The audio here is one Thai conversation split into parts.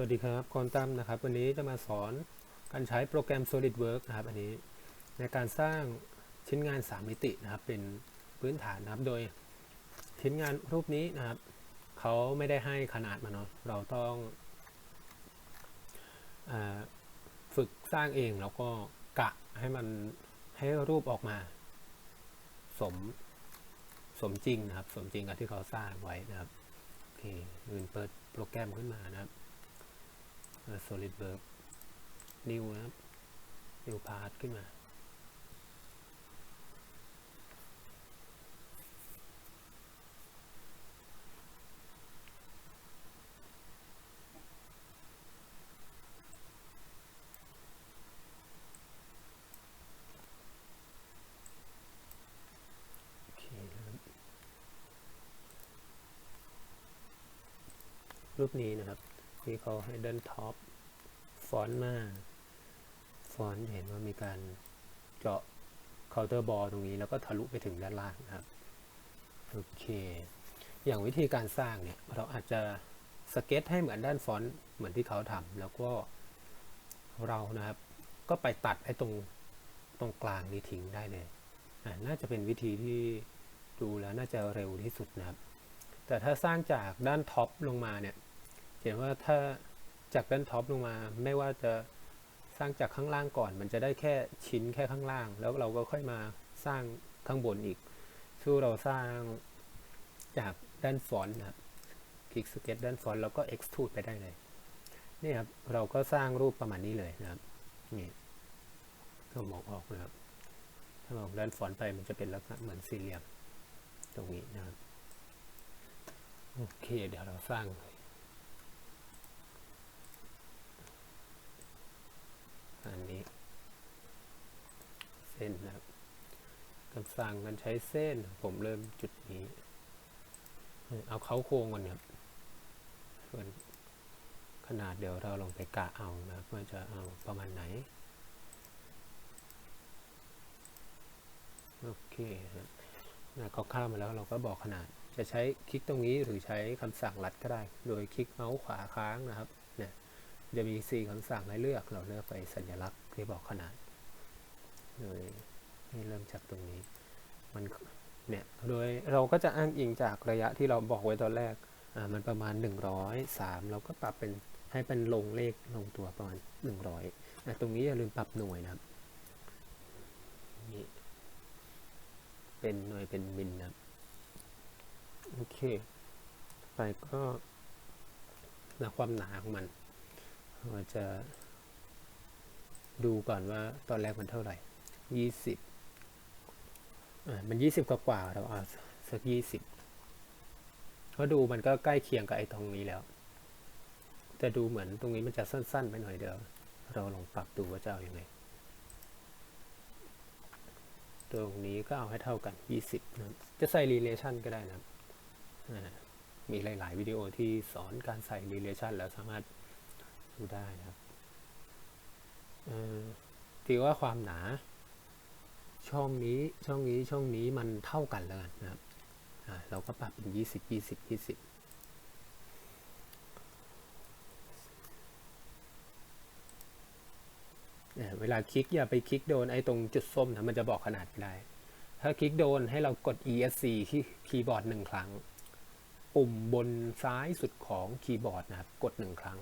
วัสดีครับกอนตั้มนะครับ วันนี้จะมาสอนการใช้โปรแกรม SolidWorks นะครับ อันนี้ในการสร้างชิ้นงาน 3 มิตินะครับ เป็นพื้นฐานนะครับ โดยชิ้นงานรูปนี้นะครับ เขาไม่ได้ให้ขนาดมาเนาะ เราต้องอฝึกสร้างเองแล้วก็กะให้มันให้รูปออกมา สมสมจริงนะครับ สมจริงกับที่เขาสร้างไว้นะครับ โอเคอื่นเปิดโปรแกรมขึ้นมานะครับ SolidWorks New นะครับ New Part ขึ้นมา รูปนี้นะครับ ที่เขาให้ด้านท็อปฟอนต์มาฟอนต์เห็นว่ามีการเจาะเคาน์เตอร์บอลตรงนี้ แล้วก็ทะลุไปถึงด้านล่างนะครับ โอเค อย่างวิธีการสร้างเนี่ย เราอาจจะสเก็ตให้เหมือนด้านฟอนต์เหมือนที่เขาทำแล้วก็เรานะครับ ก็ไปตัดไอ้ตรงตรงกลางนี้ทิ้งได้เลยน่าจะเป็นวิธีที่ดูแล้วน่าจะเร็วที่สุดนะครับ แต่ถ้าสร้างจากด้านท็อปลงมาเนี่ย เห็นว่าถ้าจากด้านท็อปลงมาไม่ว่าจะสร้างจากข้างล่างก่อน มันจะได้แค่ชิ้นแค่ข้างล่าง แล้วเราก็ค่อยมาสร้างข้างบนอีกสู้เราสร้างจากด้านฟอนต์นะครับคลิกสเก็ตด้านฟอนต์แล้วก็ extrude ไปได้เลยนี่ครับเราก็สร้างรูปประมาณนี้เลยนะครับนี่ก็มองออกนะครับ ถ้ามองด้านฟอนต์ไปมันจะเป็นลักษณะเหมือนสี่เหลี่ยมตรงนี้นะครับโอเค เดี๋ยวเราสร้าง อันนี้ เส้นนะครับการสั่งการใช้เส้นผมเริ่มจุดนี้ เอาเขาโค้งก่อนครับส่วนขนาดเดี๋ยวเราลองไปกะเอานะครับว่าจะเอาประมาณไหน โอเคครับนะเขาข้ามมาแล้วเราก็บอกขนาด จะใช้คลิกตรงนี้หรือใช้คำสั่งลัดก็ได้ โดยคลิกเมาส์ขวาค้างนะครับ จะมี 4คำสั่งให้เลือกเราเลือกไปสัญลักษณ์ที่บอกขนาดโดยให้เริ่มจากตรงนี้ มันเนี่ย โดยเราก็จะอ้างอิงจากระยะที่เราบอกไว้ตอนแรก อ่า มันประมาณ 103 เราก็ปรับเป็นให้เป็นลงเลขลงตัวประมาณ 100อะตรงนี้อย่าลืมปรับหน่วยนะครับนี่เป็นหน่วยเป็นมิลนะโอเค ไปก็นความหนาของมัน เราจะดูก่อนว่าตอนแรกมันเท่าไหร่ยี่สิบอ่ามันยี่สิบกว่าๆเราเอาสักยี่สิบเพราะดูมันก็ใกล้เคียงกับไอ้ตรงนี้แล้ว แต่ดูเหมือนตรงนี้มันจะสั้น ๆ ไปหน่อยเดียว เราลองปรับดูว่าจะเอาอยัางไง ตรงนี้ก็เอาให้เท่ากัน 20นะจะใส่ relation ก็ได้นะมีหลาย ๆ วิดีโอที่สอนการใส่ relation แล้วสามารถ ดูได้นะครับถือว่าความหนา ช่องนี้ช่องนี้ช่องนี้มันเท่ากันแล้วกันนะครับเราก็ปรับเป็นยี่สิบยี่สิบยี่สิบเวลาคลิกอย่าไปคลิกโดนไอ้ตรงจุดส้มนะมันจะบอกขนาดไม่ได้ ถ้าคลิกโดนให้เรากด ESC ที่คีย์บอร์ดหนึ่งครั้ง ปุ่มบนซ้ายสุดของคีย์บอร์ดนะครับ กดหนึ่งครั้ง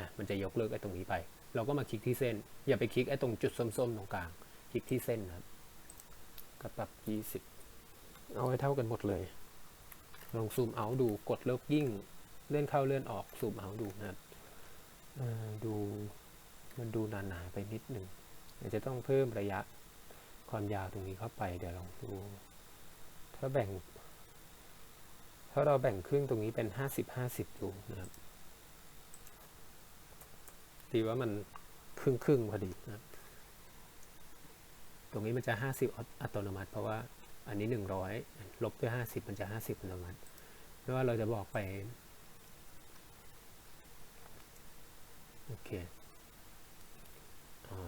นะมันจะยกเลิกไอ้ตรงนี้ไป เราก็มาคลิกที่เส้น อย่าไปคลิกไอ้ตรงจุดส้มๆตรงกลาง คลิกที่เส้นนะครับก็ปรับ 20 เอาให้เท่ากันหมดเลย ลองซูมเอาดูกดเลิกยิ่ง เลื่อนเข้าเลื่อนออกซูมเอาดูนะครับดูมันดูหนาๆไปนิดหนึ่งอาจจะต้องเพิ่มระยะความยาวตรงนี้เข้าไป เดี๋ยวลองดู ถ้าแบ่ง ถ้าเราแบ่งครึ่งตรงนี้เป็น 50-50ดูนะครับ ตีว่ามันครึ่งครึ่งพอดีนะตรงนี้มันจะ 50 อัตโนมัติ เพราะว่าอันนี้ 100 ลบด้วย 50 มันจะ 50 อัตโนมัติไม่ว่าเราจะบอกไป โอเคอ๋อ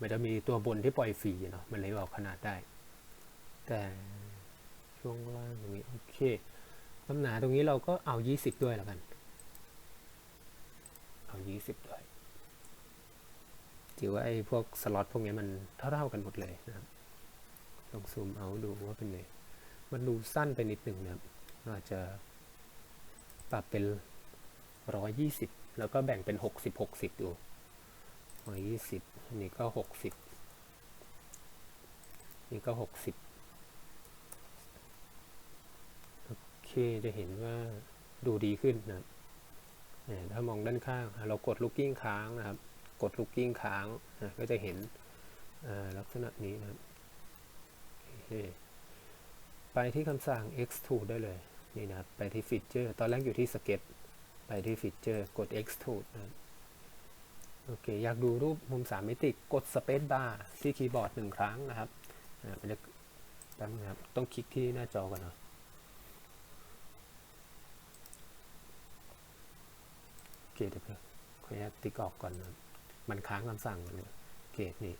มันจะมีตัวบนที่ปล่อยฟรีเนาะมันเลยบอกขนาดได้ แต่ช่วงล่างตรงนี้ โอเคน้ำหนาตรงนี้เราก็เอา 20 ด้วยแล้วกัน เอา 20 ด้วย ถือว่าไอ้พวกสล็อตพวกนี้มันเท่าๆกันหมดเลยนะครับลองซูมเอาดูว่าเป็นไง มันดูสั้นไปนิดหนึ่งนะครับอาจจะปรับเป็น 120 แล้วก็แบ่งเป็น 60 60 ดู 120 อันนี้ก็ 60 นี่ก็ 60 โอเค จะเห็นว่าดูดีขึ้นนะครับถ้ามองด้านข้าง เรากด looking ค้างนะครับ กด looking ค้างนะก็จะเห็นลักษณะนี้นะครับไปที่คำสั่ง extrude ได้เลยนี่นะครับไปที่ feature ตอนแรกอยู่ที่ sketch ไปที่ feature กด extrude นะโอเค อยากดูรูปมุม 3 มิติ กด space bar ที่คีย์บอร์ดหนึ่งครั้งนะครับนะแป๊บนึงนะครับ ต้องคลิกที่หน้าจอก่อนเนาะโอเคเดี๋ยวขออนุญาตติ๊กออกก่อนนะ มันค้างคำสั่งเลยโอเคนี่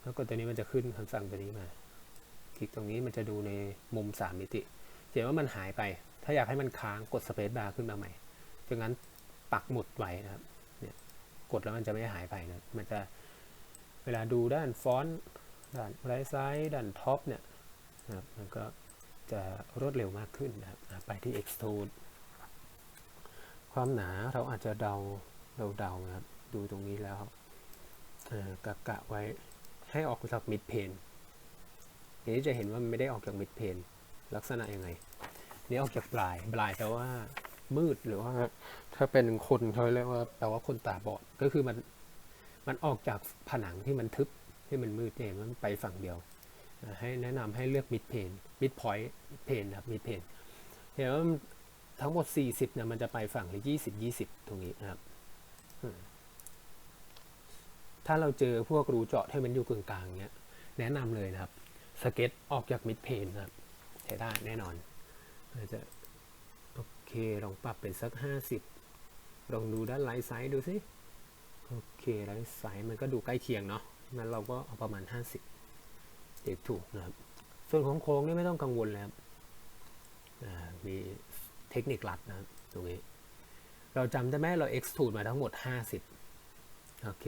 แล้วกดตัวนี้มันจะขึ้นคำสั่งตัวนี้มา คลิกตรงนี้มันจะดูในมุม 3 มิติเห็นว่ามันหายไป ถ้าอยากให้มันค้างกดสเปซบาร์ขึ้นมาใหม่ดังนั้นปักหมุดไว้นะครับเนี่ยกดแล้วมันจะไม่หายไปนะมันจะเวลาดูด้านฟอนต์ด้านไรซ้ายด้านท็อปเนี่ยนะครับมันก็จะรวดเร็วมากขึ้นนะครับไปที่ extrude ความหนาเราอาจจะเดาเราเดานะครับ ดูตรงนี้แล้วกะกะไว้ให้ออกจากมิดเพนทีนี้จะเห็นว่ามันไม่ได้ออกจากมิดเพนลักษณะยังไง นี่ออกจากปลายปลายแปลว่ามืดหรือว่า ถ้าเป็นคนเขาเรียกว่าแปลว่าคนตาบอดก็คือมันมันออกจากผนังที่มันทึบที่มันมืดเนี่ยมันไปฝั่งเดียวให้แนะนำให้เลือกมิดเพนมิดพอยต์เพนครับมิดเพนเห็นว่าทั้งหมด 40เนี่ยมันจะไปฝั่งละ20 20 ตรงนี้นะครับ ถ้าเราเจอพวกรูเจาะที่มันอยู่กึ่งกลางเนี้ย แนะนำเลยนะครับ สเก็ตออกจากมิดเพนครับใช้ได้แน่นอนอาจะโอเคลองปรับเป็นสัก 50 ลองดูด้านไลท์ไซด์ดูสิโอเคไลท์ไซด์มันก็ดูใกล้เคียงเนาะงั้นเราก็เอาประมาณ 50เด็กถูกนะครับ ส่วนของโค้งนี่ไม่ต้องกังวลแล้วมีเทคนิคลัดนะครับตรงนี้ เราจำได้ไหมเรา extrude มาทั้งหมด 50 โอเค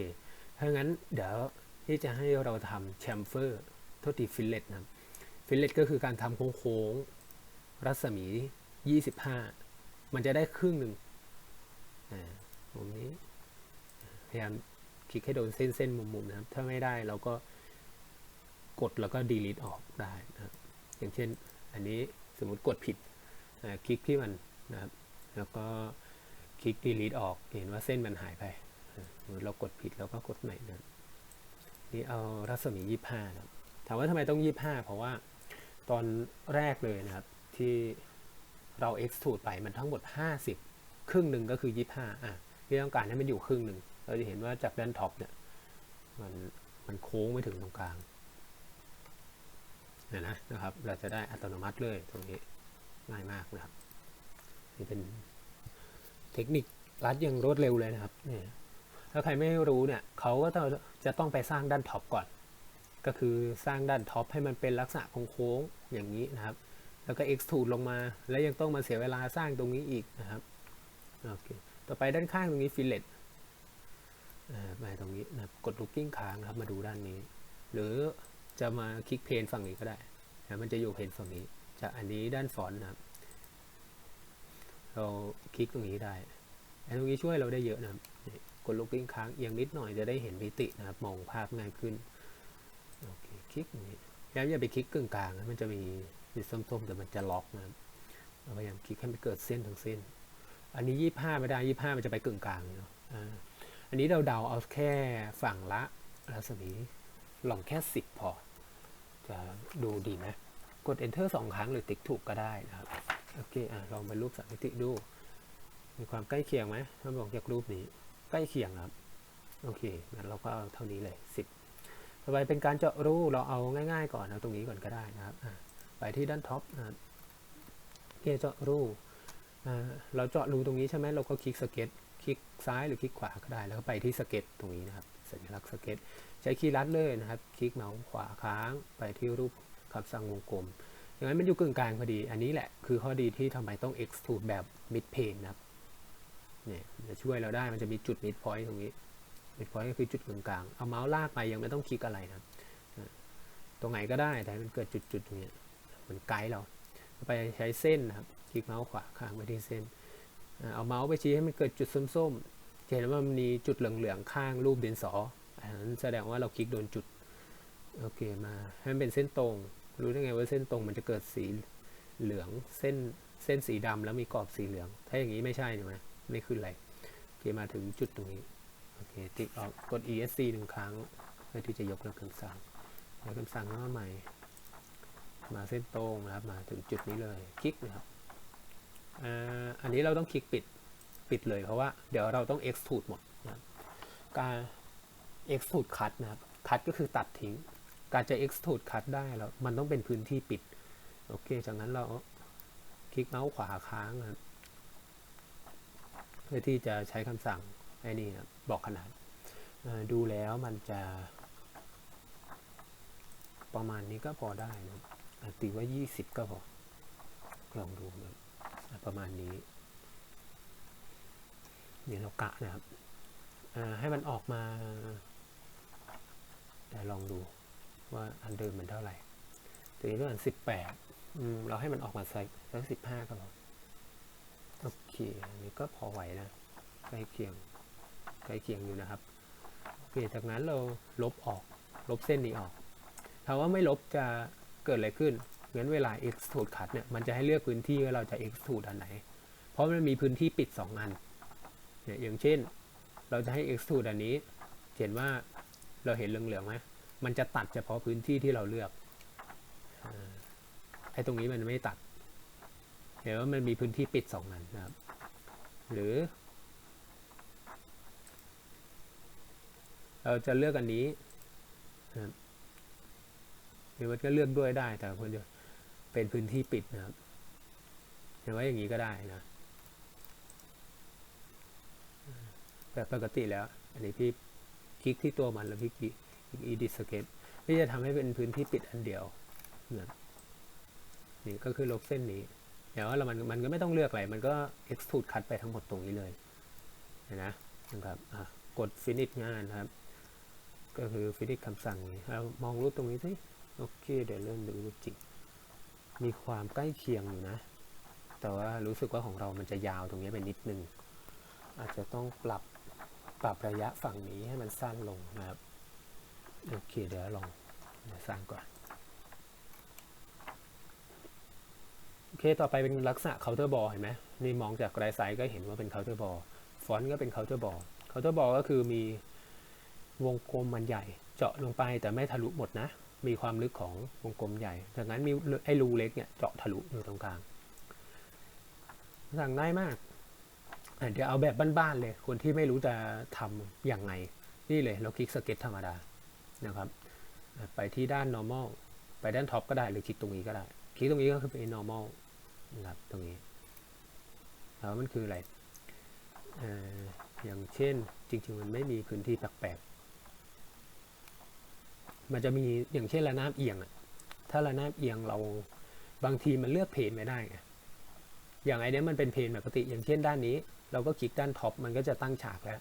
ถ้างั้นเดี๋ยวที่จะให้เราทำ chamfer โทษที fillet นะครับ fillet ก็คือการทำโค้งๆ รัศมี 25 มันจะได้ครึ่งหนึ่งอ่ามุมนี้ พยายามคลิกให้โดนเส้นเส้นมุมๆนะครับ ถ้าไม่ได้เราก็กดแล้วก็ delete ออกได้นะครับอย่างเช่นอันนี้สมมติกดผิดคลิกที่มันนะครับ แล้วก็คลิก delete ออกเห็นว่าเส้นมันหายไป หรือเรากดผิดเราก็กดใหม่นะนี่เอารัศมี 25นะถามว่าทำไมต้อง 25 เพราะว่าตอนแรกเลยนะครับที่เรา extrude ไปมันทั้งหมด 50 ครึ่งหนึ่งก็คือ 25 อะที่ต้องการให้มันอยู่ครึ่งหนึ่ง เราจะเห็นว่าจากด้านท็อปเนี่ยมันมันโค้งไปถึงตรงกลางนี่ยนะนะครับ เราจะได้อัตโนมัติเลยตรงนี้ง่ายมากนะครับ นี่เป็นเทคนิครัดอย่างรวดเร็วเลยนะครับเนี่ย ถ้าใครไม่รู้เนี่ยเขาก็จะต้องไปสร้างด้านท็อปก่อน ก็คือสร้างด้านท็อปให้มันเป็นลักษณะโค้งๆอย่างนี้นะครับ แล้วก็ extrude ลงมา แล้วยังต้องมาเสียเวลาสร้างตรงนี้อีกนะครับโอเคต่อไปด้านข้างตรงนี้ fillet มาตรงนี้นะกด looking ค้างนะครับมาดูด้านนี้ หรือจะมาคลิกเพนฝั่งนี้ก็ได้นะมันจะอยู่เพนฝั่งนี้จากอันนี้ด้านฟอนต์นะครับ เราคลิกตรงนี้ได้ไอ้ตรงนี้ช่วยเราได้เยอะนะครับ กดลูกกิ้งค้างเอียงนิดหน่อยจะได้เห็นมิตินะครับ มองภาพง่ายขึ้น โอเค คลิกอย่างนี้ย้ำอย่าไปคลิกกึ่งกลางนะมันจะมีมีส้มๆแต่มันจะล็อกนะครับพยายามคลิกให้มันเกิดเส้นทั้งเส้น อันนี้ยี่ห้าไม่ได้ยี่ห้ามันจะไปกึ่งกลางเนาะอันนี้เราเดาเอาแค่ฝั่งละรัศมีลองแค่สิบพอ จะดูดีไหมกด enter สองครั้งหรือติ๊กถูกก็ได้นะครับ โอเคอะลองเป็นรูปสามมิติดู มีความใกล้เคียงไหมถ้าบอกจากรูปนี้ ใกล้เคียงครับ โอเค งั้นเราก็เอาเท่านี้เลยสิบต่อไปเป็นการเจาะรูเราเอาง่าย ๆ ก่อนเอาตรงนี้ก่อนก็ได้นะครับ ไปที่ด้านท็อปนะครับเเจาะรูเราเจาะรูตรงนี้ใช่ไหมเราก็คลิกสเก็ต คลิกซ้ายหรือคลิกขวาก็ได้ แล้วก็ไปที่สเก็ตตรงนี้นะครับ สัญลักษณ์สเก็ต ใช้คีย์ลัดเลยนะครับ คลิกเมาส์ขวาค้างไปที่รูปคำสั่งวงกลมอย่างนั้นมันอยู่กึ่งกลางพอดี อันนี้แหละคือข้อดีที่ทำไมต้อง extrude แบบ mid plane นะครับ เนี่ยจะช่วยเราได้มันจะมีจุด mid point ตรงนี้ mid point ก็คือจุดกลางๆเอาเมาส์ลากไปยังไม่ต้องคลิกอะไรนะตรงไหนก็ได้แต่มันเกิดจุดๆตรงนี้มันไกด์เราไปใช้เส้นนะครับคลิกเมาส์ขวาค้างไปที่เส้นเอาเมาส์ไปชี้ให้มันเกิดจุดส้มๆเห็นว่ามันมีจุดเหลืองๆข้างรูปดินสออันนั้นแสดงว่าเราคลิกโดนจุดโอเคมาให้มันเป็นเส้นตรง รู้ได้ไงว่าเส้นตรงมันจะเกิดสีเหลืองเส้นเส้นสีดำแล้วมีกรอบสีเหลือง ถ้าอย่างนี้ไม่ใช่ถูกไหม ไม่ขึ้นอะไรโอเคมาถึงจุดตรงนี้โอเคติ๊กออกกด ESC หนึ่งครั้งเพื่อที่จะยกเลิกคำสั่งแล้วคำสั่งมาใหม่ มาเส้นตรงนะครับ มาถึงจุดนี้เลยคลิกนะครับอ,อันนี้เราต้องคลิกปิดปิดเลยเพราะว่าเดี๋ยวเราต้อง extrude หมดนะการ extrude cut นะครับ cut ก็คือตัดทิ้ง การจะ extrude cut ได้แล้วมันต้องเป็นพื้นที่ปิด โอเคจากนั้นเราคลิกเมาส์ขวาค้างนะครับ พื่อที่จะใช้คำสั่งไอ้นี่นะบอกขนาดดูแล้วมันจะ ประมาณนี้ก็พอได้นะตีว่า 20 ก็พอ ลองดูนะประมาณนี้เดี๋ยวเรากะนะครับให้มันออกมาแต่ลองดูว่าอันเดิมมันเท่าไหร่ตัวนี้ประมาณ18อืมเราให้มันออกมาสักสัก15ก็พอ โอเคนนี้ก็พอไหวนะใกล้เคียงใกล้เคียงอยู่นะครับโอเคจากนั้นเราลบออก ลบเส้นนี้ออกถามว่าไม่ลบจะเกิดอะไรขึ้นงั้นเวลา extrude cut เนี่ยมันจะให้เลือกพื้นที่ว่าเราจะ extrude อันไหน เพราะมันมีพื้นที่ปิด 2 อันเนี่ยอย่างเช่น เราจะให้ extrude อันนี้ เห็นว่าเราเห็นเหลืองๆไหมมันจะตัดเฉพาะพื้นที่ที่เราเลือกไอ้ตรงนี้มันไม่ตัด เห็นว่ามันมีพื้นที่ปิด2อันนะครับ หรือ เราจะเลือกอันนี้นะครับหรือว่าก็เลือกด้วยได้แต่ควรจะเป็นพื้นที่ปิดนะครับเห็นว่าอย่างนี้ก็ได้นะ แต่ปกติแล้ว อันนี้พี่คลิกที่ตัวมันแล้วพี่คลิก edit sketch พี่จะทำให้เป็นพื้นที่ปิดอันเดียวนะนี่ก็คือลบเส้นนี้ เดี๋ยวเรามันมันก็ไม่ต้องเลือกอะไร มันก็ extrude cut ไปทั้งหมดตรงนี้เลยเนะนะครับกด finish งานนะครับ ก็คือ finish คำสั่งนี้เรามองรูปตรงนี้สิโอเค เดี๋ยวเริ่มดูรูปจริง มีความใกล้เคียงอยู่นะ แต่ว่ารู้สึกว่าของเรามันจะยาวตรงนี้ไปนิดนึง อาจจะต้องปรับปรับระยะฝั่งนี้ให้มันสั้นลงนะครับ โอเค เดี๋ยวลองสร้างก่อน โอ เคต่อไปเป็นลักษณะ counter ball เห็นไหมนี่มองจากไรไซด์ก็เห็นว่าเป็น counter ball ฟอนต์ก็เป็น counter ball counter ball ก็คือมีวงกลมมันใหญ่ เจาะลงไปแต่ไม่ทะลุหมดนะ มีความลึกของวงกลมใหญ่จากนั้นมีไอ้รูเล็กเนี่ยเจาะทะลุอยู่ตรงกลางสั่งง่ายมากเดี๋ยวเอาแบบบ้านๆเลย คนที่ไม่รู้จะทำอย่างไง นี่เลยเราคลิกสเก็ตธรรมดานะครับ ไปที่ด้าน normal ไปด้านท็อปก็ได้หรือคลิกตรงนี้ก็ได้ คลิกตรงนี้ก็คือเป็น normal นะครับตรงนี้แล้วมันคืออะไรออย่างเช่นจริงๆมันไม่มีพื้นที่แปลกๆมันจะมีอย่างเช่นระนาบเอียงอะถ้าระนาบเอียงเราบางทีมันเลือกเพนไม่ได้ไงอย่างไอเนี้ยมันเป็นเพนปกติ อย่างเช่นด้านนี้ เราก็คลิกด้านท็อปมันก็จะตั้งฉากแล้ว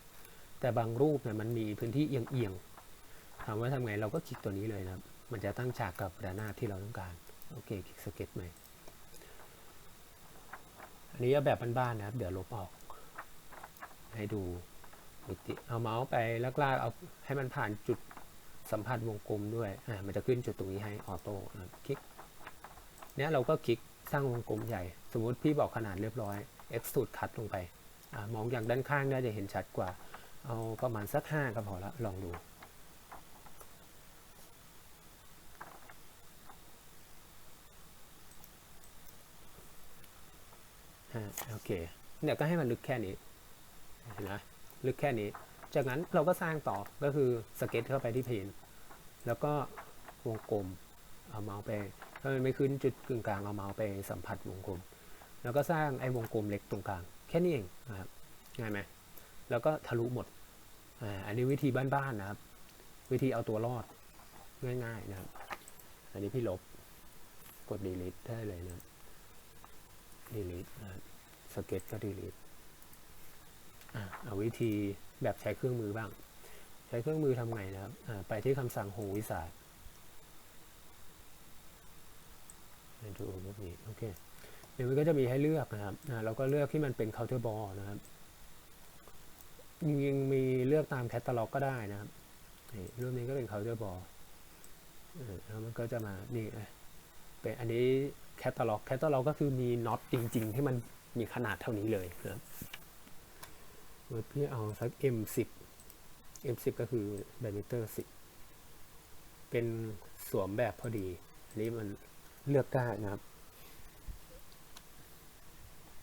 แต่บางรูปเนี่ยมันมีพื้นที่เอียงๆถามว่าทำไงเราก็คลิกตัวนี้เลยนะครับ มันจะตั้งฉากกับระนาบที่เราต้องการ โอเค คลิกสเก็ตใหม่ นี้เอาแบบบ้านๆนะครับ เดี๋ยวลบออก ให้ดูปกติเอาเมาส์ไปลากๆเอาให้มันผ่านจุดสัมผัสวงกลมด้วยอ่ามันจะขึ้นจุดตรงนี้ให้ออโต้คลิกเนี้ยเราก็คลิกสร้างวงกลมใหญ่ สมมุติพี่บอกขนาดเรียบร้อย extrude cut ลงไปอ่ามองอย่างด้านข้างน่าจะเห็นชัดกว่า เอาประมาณสักห้าก็พอละลองดู โอเคเนี่ยก็ให้มันลึกแค่นี้เห็นไหมลึกแค่นี้ จากนั้นเราก็สร้างต่อก็คือสเก็ตเข้าไปที่เพนแล้วก็วงกลมเอาเมาส์ไปถ้ามันไม่ขึ้นจุดกึ่งกลางเอาเมาส์ไปสัมผัสวงกลม แล้วก็สร้างไอ้วงกลมเล็กตรงกลาง แค่นี้เองนะครับง่ายไหมแล้วก็ทะลุหมดอันนี้วิธีบ้านๆนะครับ วิธีเอาตัวรอดง่ายๆนะครับ อันนี้พี่ลบกด delete ได้เลยนะ delete นะครับ สเก็ตก็ delete อะเอาวิธีแบบใช้เครื่องมือบ้าง ใช้เครื่องมือทำไงนะครับอ่าไปที่คำสั่งโฮวิสาดูพวกนี้โอเคเดี๋ยวมันก็จะมีให้เลือกนะครับอ่าเราก็เลือกที่มันเป็น counter ball นะครับจริงๆมีเลือกตามแคตตาล็อกก็ได้นะครับนี่รูปนี้ก็เป็น counter ball เออแล้วมันก็จะมานี่อะเป็นอันนี้แคตตาล็อกแคตตาล็อกก็คือมีน็อตจริง ๆ ที่มัน มีขนาดเท่านี้เลยนะครับเพี่เอาสัก M10 M10 ก็คือ diameter 10 เป็นสวมแบบพอดีอันนี้มันเลือกได้นะครับ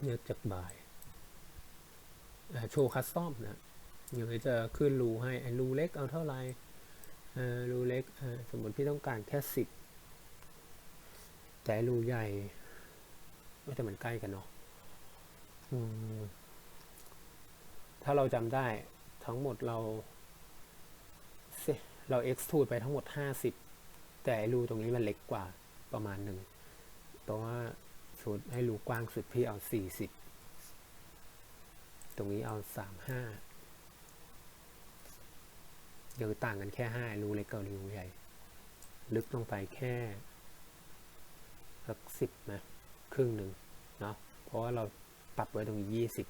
เลือกจากบายโชว์คัสตอมนะเดี๋ยวจะขึ้นรูให้รูเล็กเอาเท่าไหร่รูเล็กสมมติพี่ต้องการแค่สิบแต่รูใหญ่ก็แต่มันใกล้กันเนาะ ถ้าเราจำได้ทั้งหมดเราเซเรา extrude ไปทั้งหมด 50 แต่รูตรงนี้มันเล็กกว่าประมาณหนึ่งเพราะว่าสูตรให้รูกว้างสุดพี่เอา 40 ตรงนี้เอา 35เดี๋ยวต่างกันแค่ 5 รูเล็กกับรูใหญ่ ลึกลงไปแค่สักสิบนะครึ่งหนึ่งเนาะเพราะว่าเรา ปรับไว้ตรงนี้ยี่สิบ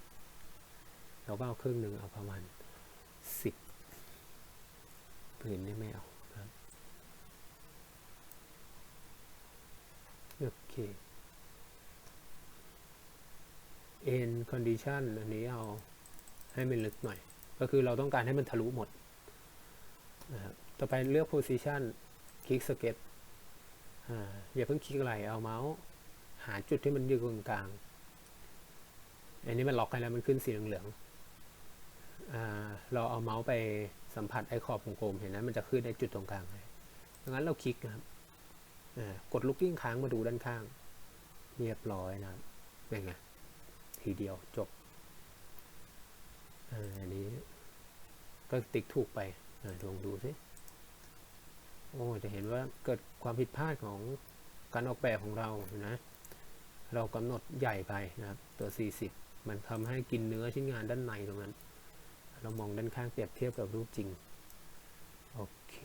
เราก็เอาครึ่งหนึ่งเอาประมาณสิบผืนนี่ไม่เอาครับโอเค end condition อันนี้เอาให้มันลึกหน่อย ก็คือเราต้องการให้มันทะลุหมดนะครับต่อไปเลือก position คลิก sketch อย่าเพิ่งคลิกอะไร เอาเมาส์ หาจุดที่มันอยู่ตรงกลาง อันนี้มันล็อกให้แล้วมันขึ้นสีเหลืองๆอ่าเราเอาเมาส์ไปสัมผัสไอ้ขอบวงกลมเห็นไหมมันจะขึ้นในจุดตรงกลางเลยดังนั้นเราคลิกนะครับกดลูกกิ้งค้างมาดูด้านข้าง เรียบร้อยนะครับเป็นไงทีเดียวจบอันนี้ก็ติ๊กถูกไปลองดูสิโอ้จะเห็นว่าเกิดความผิดพลาดของการออกแบบของเรานะ เรากำหนดใหญ่ไปนะครับตัว 40 มันทำให้กินเนื้อชิ้นงานด้านในตรงนั้น เรามองด้านข้างเปรียบเทียบกับรูปจริง โอเค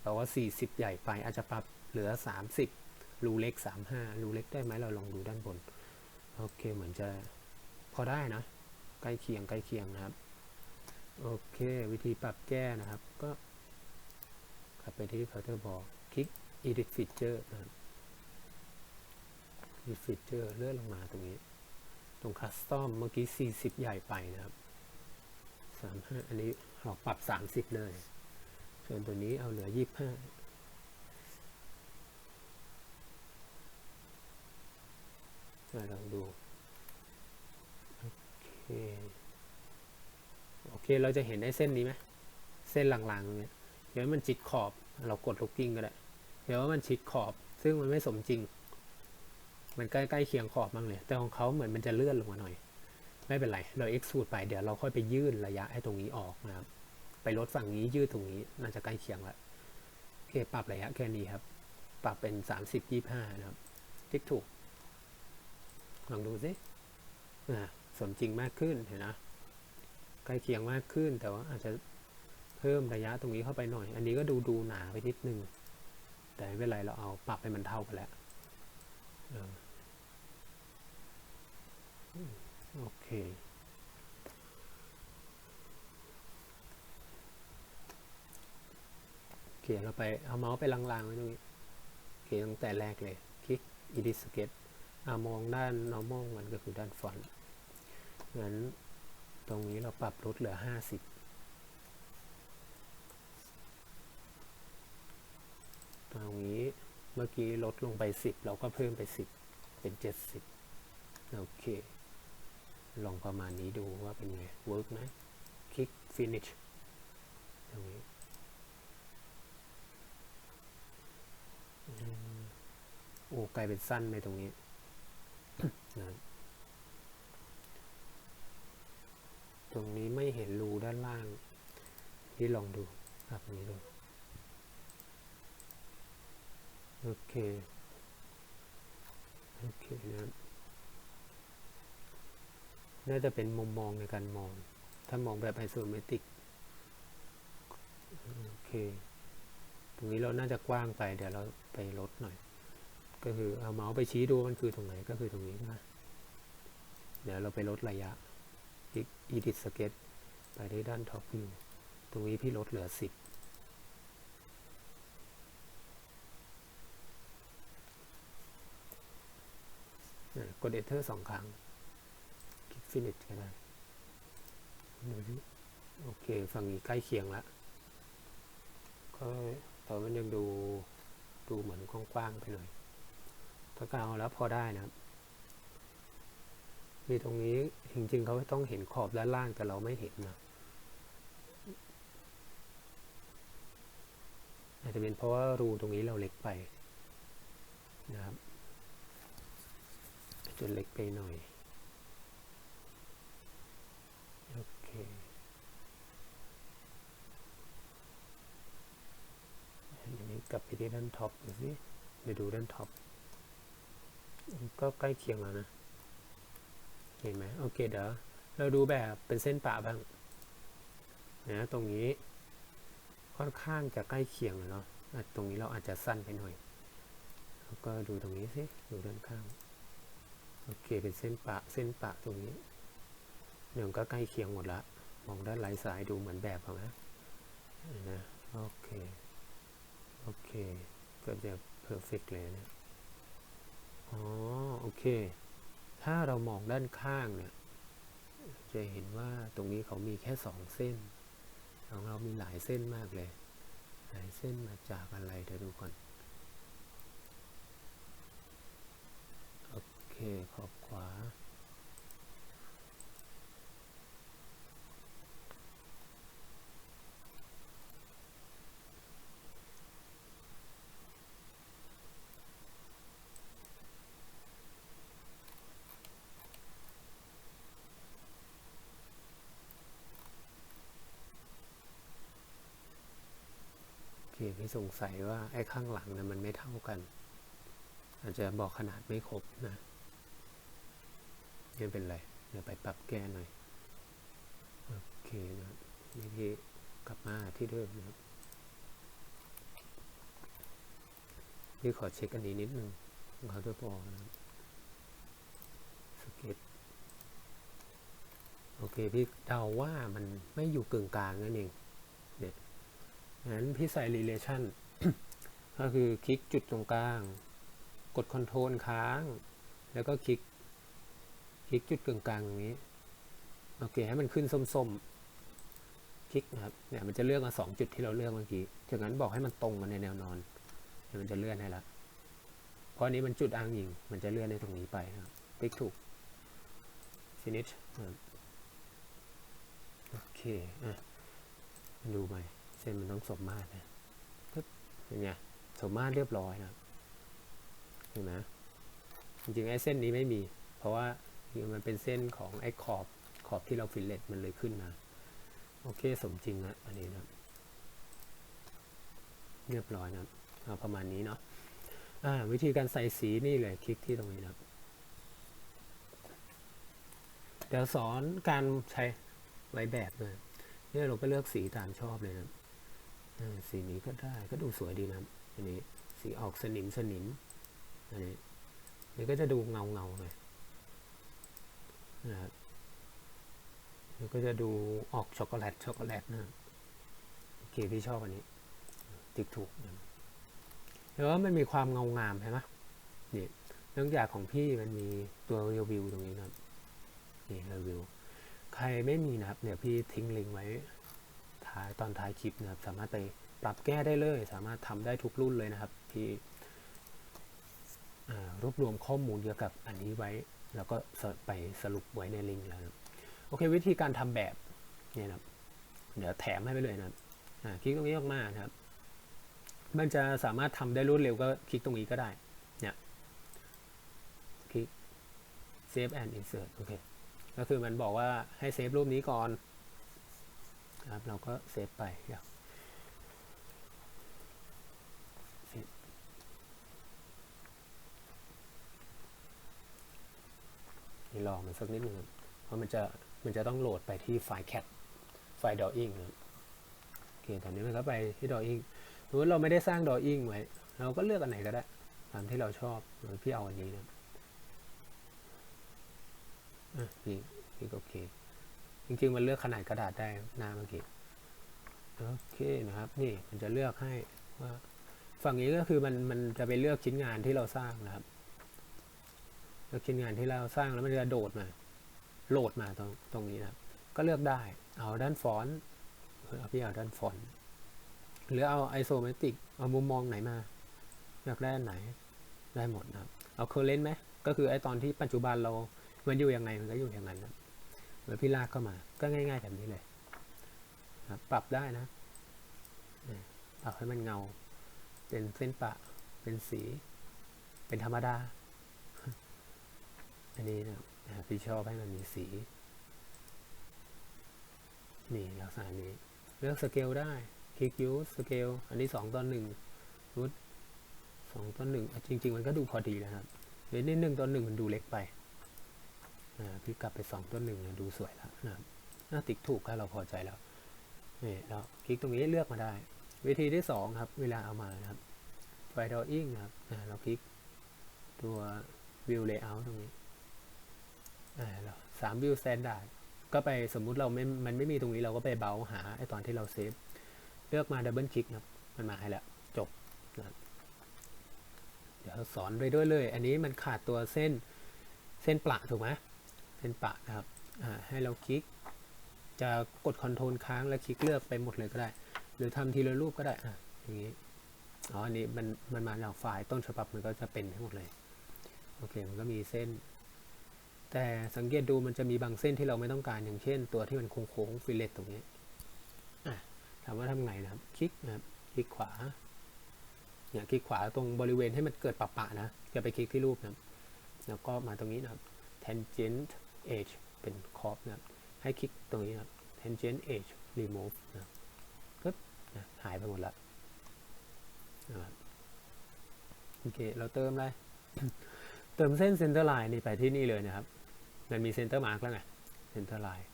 แปลว่า 40 ใหญ่ไปอาจจะปรับเหลือ 30 รูเล็ก 35 รูเล็กได้ไหมเราลองดูด้านบน โอเคเหมือนจะพอได้นะ ใกล้เคียงใกล้เคียงนะครับ โอเค วิธีปรับแก้นะครับ ก็กลับไปที่ Counter Ball คลิก Edit Feature นะครับ Edit Feature เลื่อนลงมาตรงนี้ ตรง Custom เมื่อกี้ 40 ใหญ่ไปนะครับ 35 อันนี้เราปรับ 30 เลย ส่วนตัวนี้เอาเหลือ 25ลองดู โอเค โอเค เราจะเห็นได้เส้นนี้ไหม เส้นหลางๆตรงนี้เดี๋ยวมันชิดขอบ เรากดลูกกิ้งก็ได้ เดี๋ยวว่ามันชิดขอบ ซึ่งมันไม่สมจริง มันใกล้ๆเคียงขอบมากเลย แต่ของเขาเหมือนมันจะเลื่อนลงมาหน่อย ไม่เป็นไร เราเอ็กซ์ูดไป เดี๋ยวเราค่อยไปยื่นระยะให้ตรงนี้ออกนะครับ ไปลดฝั่งนี้ยืดตรงนี้ น่าจะใกล้เคียงแล้วโอเค ปรับระยะแค่นี้ครับ ปรับเป็นสามสิบยี่ห้านะครับ ติ๊กถูก ลองดูสิอ่าสมจริงมากขึ้นเห็นนะ ใกล้เคียงมากขึ้น แต่ว่าอาจจะเพิ่มระยะตรงนี้เข้าไปหน่อย อันนี้ก็ดูดูหนาไปนิดนึง แต่ไม่เป็นไร เราเอาปรับให้มันเท่ากันแล้ว โอเคโอเคเราไปเอาเมาส์ไปลางๆไว้ตรงนี้โอเคตั้งแต่แรกเลย คลิก edit sketch อามองด้าน normal มันก็คือด้านฟอนต์งั้นตรงนี้เราปรับลดเหลือ 50ตรงนี้เมื่อกี้ลดลงไป 10 เราก็เพิ่มไป 10 เป็น 70 โอเค ลองประมาณนี้ดูว่าเป็นไงเวิร์กไหมคลิก finish ตรงนี้โอ้กลายเป็นสั้นไปตรงนี้นะตรงนี้ไม่เห็นรูด้านล่างที่ลองดูแบบนี้ดูโอเค โอเคนะครับ น่าจะเป็นมุมมองในการมอง ถ้ามองแบบไอโซเมตริก โอเค ตรงนี้เราน่าจะกว้างไป เดี๋ยวเราไปลดหน่อย ก็คือเอาเมาส์ไปชี้ดูมันคือตรงไหน ก็คือตรงนี้นะ เดี๋ยวเราไปลดระยะ edit sketch ไปที่ด้าน top view ตรงนี้พี่ลดเหลือ 10อะกด enter สองครั้ง คลิก finish ก็ได้ดูสิโอเค ฝั่งนี้ใกล้เคียงละก็แต่มันยังดูดูเหมือนกว้างๆไปหน่อยถ้ากาแล้วพอได้นะครับมีตรงนี้จริงๆเขาต้องเห็นขอบด้านล่างแต่เราไม่เห็นนะอาจจะเป็นเพราะว่ารูตรงนี้เราเล็กไปนะครับจจะเล็กไปหน่อย โอเค อันนี้ กลับไปที่ด้านท็อปดูสิไปดูด้านท็อปก็ใกล้เคียงแล้วนะ เห็นไหมโอเคเดี๋ยวเราดูแบบเป็นเส้นปะบ้างนะตรงนี้ค่อนข้างจะใกล้เคียงเลยเนาะตรงนี้เราอาจจะสั้นไปหน่อย แล้วก็ดูตรงนี้สิดูด้านข้างโอเคเป็นเส้นปะเส้นปะตรงนี้หนึ่งก็ใกล้เคียงหมดละมองด้านไหลสายดูเหมือนแบบเขานะนะโอเค โอเค ก็จะเพอร์เฟกเลยนะอ๋อ โอเค ถ้าเรามองด้านข้างเนี่ย จะเห็นว่าตรงนี้เขามีแค่สองเส้น ของเรามีหลายเส้นมากเลย หลายเส้นมาจากอะไรเดี๋ยวดูก่อน โอเค ขอบขวา โอเคพี่สงสัยว่าไอ้ข้างหลังนะมันไม่เท่ากัน อาจจะบอกขนาดไม่ครบนะไม่เป็นไรเดี๋ยวไปปรับแก้หน่อย โอเคนะนี่พี่กลับมาที่เดิมนะพี่ขอเช็คอันนี้นิดนึงของเขาด้วยพอนะสเก็ตโอเค พี่เดาว่ามันไม่อยู่กึ่งกลางนั่นเอง งั้นพี่ใส่ relation ก็คือคลิกจุดตรงกลาง กด Ctrl ค้าง แล้วก็คลิก คลิกจุดกึ่งกลางตรงนี้ โอเค ให้มันขึ้นส้มๆ คลิกนะครับ เนี่ยมันจะเลือกมาสองจุดที่เราเลือกเมื่อกี้จากนั้นบอกให้มันตรงกันในแนวนอนเดี๋ยวมันจะเลื่อนให้ละ เพราะอันนี้มันจุดอ้างยิง มันจะเลื่อนในตรงนี้ไปนะครับคลิกถูก finish โอเค อะ ดูใหม่ ส้นมันต้องสมมาตรนะเป็นไงสมมาตรเรียบร้อยนะครับเห็นไหมจริงๆไอ้เส้นนี้ไม่มี เพราะว่ามันเป็นเส้นของไอ้ขอบขอบที่เราฟิลเลตมันเลยขึ้นมา โอเคสมจริงนะอันนี้นะเรียบร้อยนะเอาประมาณนี้เนาะอ่าวิธีการใส่สีนี่เลยคลิกที่ตรงนี้นะครับเดี๋ยวสอนการใช้ไว้แบบเลยเนี่ยเราก็เลือกสีตามชอบเลยนะ สีนี้ก็ได้ก็ดูสวยดีนะครับอันนี้สีออกสนิมสนิมอันนี้นี่ก็จะดูเงาเงาหน่อยนะครับนี่ก็จะดูออกช็อกโกแลตช็อกโกแลตนะโอเคพี่ชอบอันนี้ติ๊กถูกนะแล้วามันมีความเงางามใช่ไหมนี่เนื่องจากของพี่มันมีตัวรีวิวตรงนี้นะครับนี่รีวิวใครไม่มีนะครับเดี๋ยวพี่ทิ้งลิงก์ไว้ ท้ายตอนท้ายคลิปนะครับ สามารถไปปรับแก้ได้เลย สามารถทำได้ทุกรุ่นเลยนะครับ ที่รวบรวมข้อมูลเกี่ยวกับอันนี้ไว้ แล้วก็ไปสรุปไว้ในลิงก์แล้วนะโอเค วิธีการทำแบบเนี่ยนะครับ เดี๋ยวแถมให้ไปเลยนะครับคลิกตรงนี้ออกมานะครับ มันจะสามารถทำได้รวดเร็วก็คลิกตรงนี้ก็ได้เนี่ยคลิก save and insert โอเคก็คือมันบอกว่าให้เซฟรูปนี้ก่อน ครับ เราก็เซฟไปอยากนี่รองมันสักนิดหนึ่งครับโอราะมันจะมันจะต้องโหลดไปที่ไฟล์ cat ไฟล์ drawing นะโอเคตอนนี้มันก็ไปที่ drawing สมมติเราไม่ได้สร้าง drawing ไว้ เราก็เลือกอันไหนก็ได้ ตามที่เราชอบเหมือนพี่เอาอันนี้นะอะนี่นี่ก็โอเค จริงๆ มันเลือกขนาดกระดาษได้น้าเมื่อกี้โอเคนะครับ นี่มันจะเลือกให้ว่าฝั่งนี้ก็คือมันมันจะไปเลือกชิ้นงานที่เราสร้างนะครับเลือกชิ้นงานที่เราสร้างแล้วมันจะโดดมา โหลดมาตรงตรงนี้นะครับ ก็เลือกได้ เอาด้านฟอนต์เอาพี่เอาด้านฟอนต์หรือเอาไอโซเมตริกเอามุมมองไหนมาอยากได้อันไหนได้หมดนะครับ เอาเคอร์เรนต์ไหมก็คือไอตอนที่ปัจจุบันเรา มันอยู่ยังไงมันก็อยู่อย่างนั้นนะ เมื่อพี่ลากเข้ามา ก็ง่ายๆแบบนี้เลยนะปรับได้นะปรับให้มันเงา เป็นเส้นปะ เป็นสี เป็นธรรมดา อันนี้นะพี่ชอบให้มันมีสี นี่ลักษณะนี้ เลือกสเกลได้ คลิกยูสเกล อันนี้สองต่อหนึ่งรุดสองต่อหนึ่งจริง ๆ มันก็ดูพอดีนะครับเดี๋ยวนี้หนึ่งต่อหนึ่งมันดูเล็กไป อ่าพี่กลับไปสองต่อหนึ่งดูสวยแล้วน่าติ๊กถูกถ้าเราพอใจแล้วนี่เราคลิกตรงนี้เลือกมาได้ วิธีที่สองครับ เวลาเอามานะครับไฟดออิ่งครับเราคลิกตัว view layout ตรงนี้เราสาม view standard ก็ไปสมมุติเราไม่มันไม่มีตรงนี้เราก็ไปเบาหาไอตอนที่เราเซฟเลือกมาดับเบิลคลิกครับ มันมาให้แล้วจบนะเดี๋ยวสอนไปด้วยเลย อันนี้มันขาดตัวเส้นเส้นประถูกไหม เส้นปะนะครับให้เราคลิก จะกดคอนโทรลค้างแล้วคลิกเลือกไปหมดเลยก็ได้ หรือทำทีละรูปก็ได้อะอย่างนี้อ๋ออันนี้มันมันมาจากไฟล์ต้นฉบับมันก็จะเป็นทั้งหมดเลยโอเคมันก็มีเส้น แต่สังเกตดูมันจะมีบางเส้นที่เราไม่ต้องการอย่างเช่น ตัวที่มันโค้งๆฟิลเลตตรงนี้ถามว่าทำไงนะครับ คลิกนะครับ คลิกขวา เนี่ยคลิกขวาตรงบริเวณให้มันเกิดปะปะนะอย่าไปคลิกที่รูปนะแล้วก็มาตรงนี้นะครับ tangent edge เป็นขอบนะครับให้คลิกตรงนี้นะครับ tangent edge remove นะครับปึ๊บนะหายไปหมดละโอเค เราเติมอะไร เติมเส้น center line นี่ไปที่นี่เลยนะครับ มันมี center mark แล้วไง center line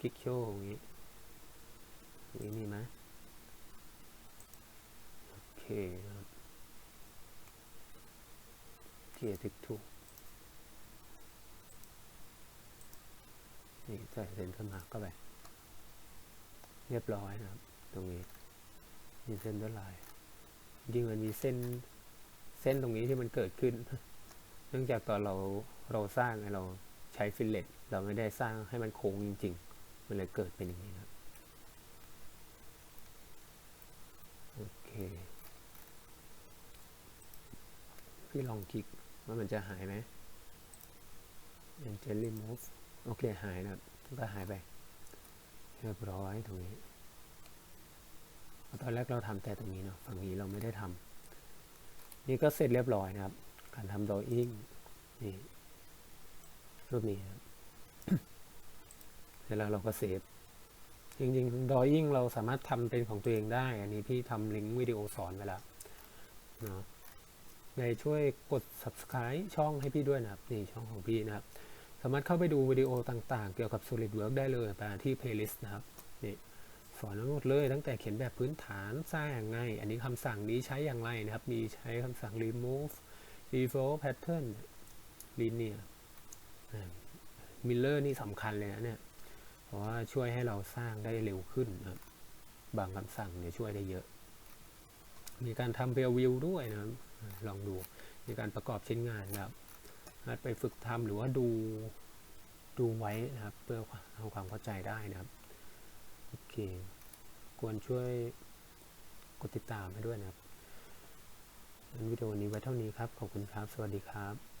คลิกโชว์อย่างนี้นี่มีไหมโอเค นะครับเกียร์ติ๊กถูกนี่ใส่เส้นขึ้นมาเข้าไป เรียบร้อยนะครับ ตรงนี้ มีเส้นด้วยลายจริงๆมันมีเส้นเส้นตรงนี้ที่มันเกิดขึ้น เนื่องจากตอนเราเราสร้างเราใช้ฟิลเลตเราไม่ได้สร้างให้มันโค้งจริง ๆ มันเลยเกิดเป็นอย่างนี้นะครับโอเคพี่ลองคลิก ว่ามันจะหายไหม and just remove โอเค หายนะครับก็หายไปเรียบร้อยตรงนี้ตอนแรกเราทำแต่ตรงนี้เนาะฝั่งนี้เราไม่ได้ทำนี่ก็เสร็จเรียบร้อยนะครับ การทำ drawing นี่รูปนี้ครับเสร็จแล้วเราก็เซฟจริงๆ drawing เราสามารถทำเป็นของตัวเองได้ อันนี้พี่ทำลิงก์วิดีโอสอนไว้แล้วเนาะ ในช่วยกด subscribe ช่องให้พี่ด้วยนะครับนี่ช่องของพี่นะครับ สามารถเข้าไปดูวิดีโอต่างๆ เกี่ยวกับ SolidWorks ได้เลยไปที่ playlist นะครับนี่สอนทั้งหมดเลยตั้งแต่เขียนแบบพื้นฐานสร้างอย่างไงอันนี้คำสั่งนี้ใช้อย่างไรนะครับ มีใช้คำสั่ง remove revolve pattern linear miller นี่สำคัญเลยนะเนี่ยเพราะว่าช่วยให้เราสร้างได้เร็วขึ้นนะครับบางคำสั่งเนี่ยช่วยได้เยอะ มีการทำเพลวิวด้วยนะครับ ลองดูในการประกอบชิ้นงานนะครับอาจไปฝึกทำหรือว่าดูดูไว้นะครับ เพื่อทำความเข้าใจได้นะครับโอเคควรช่วยกดติดตามให้ด้วยนะครับวิดีโอนี้ไว้เท่านี้ครับ ขอบคุณครับ สวัสดีครับ